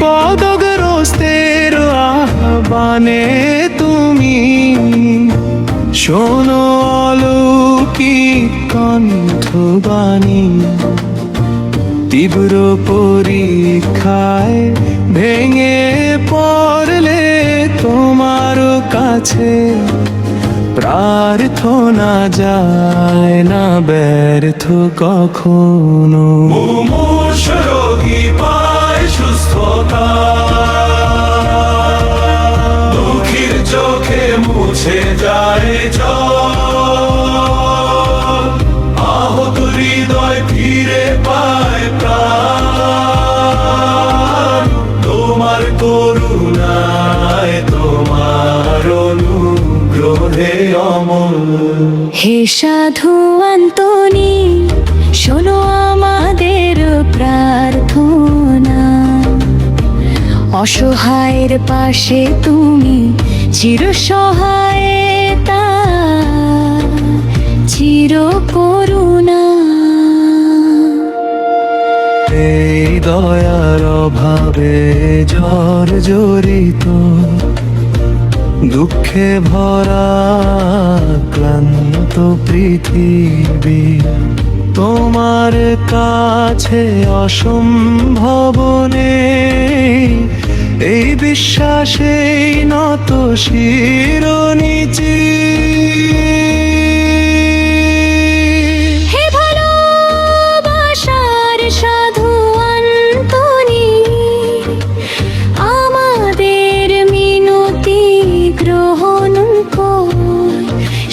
পদগ্রস্তের আহ্বানে তুমি। শোনো অলৌকিক কণ্ঠবাণী। তীব্র পরীক্ষায় ভেঙে পড়লে তোমার কাছে প্রার্থনা যায় না ব্যর্থ কখনো। মুছে যায় জল। আহত হৃদয় ফিরে পায় প্রাণ। তোমার করুণায় তোমার অনুগ্রহে অমল। হে সাধু আন্তনি শোনো আমাদের প্রার্থনা। অসহায়ের পাশে তুমি চির সহায়তা, চির করুণা। এই দয়ার অভাবে ঝড় জড়িত, দুঃখে ভরা, ক্লান্ত পৃথিবী। তোমার কাছে অসম্ভবনে এই বিশ্বাসেই নত শিরনিচি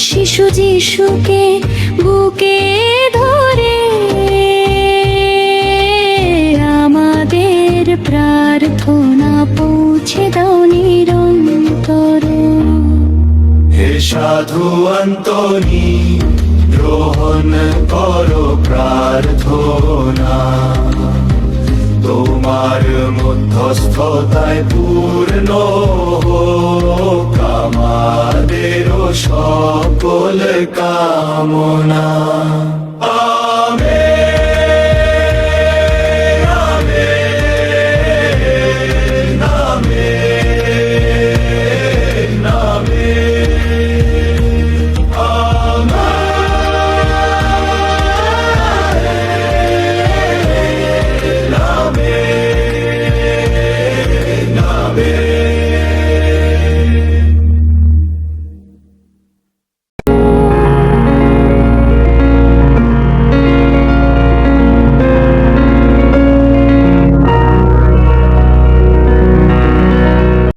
শিশু যিশুকে বুকে সাধু অন্তনি গ্রহণ করো প্রার্থনা। তোমার মধ্যস্থতায় পূর্ণ কামাদের সকল কামনা।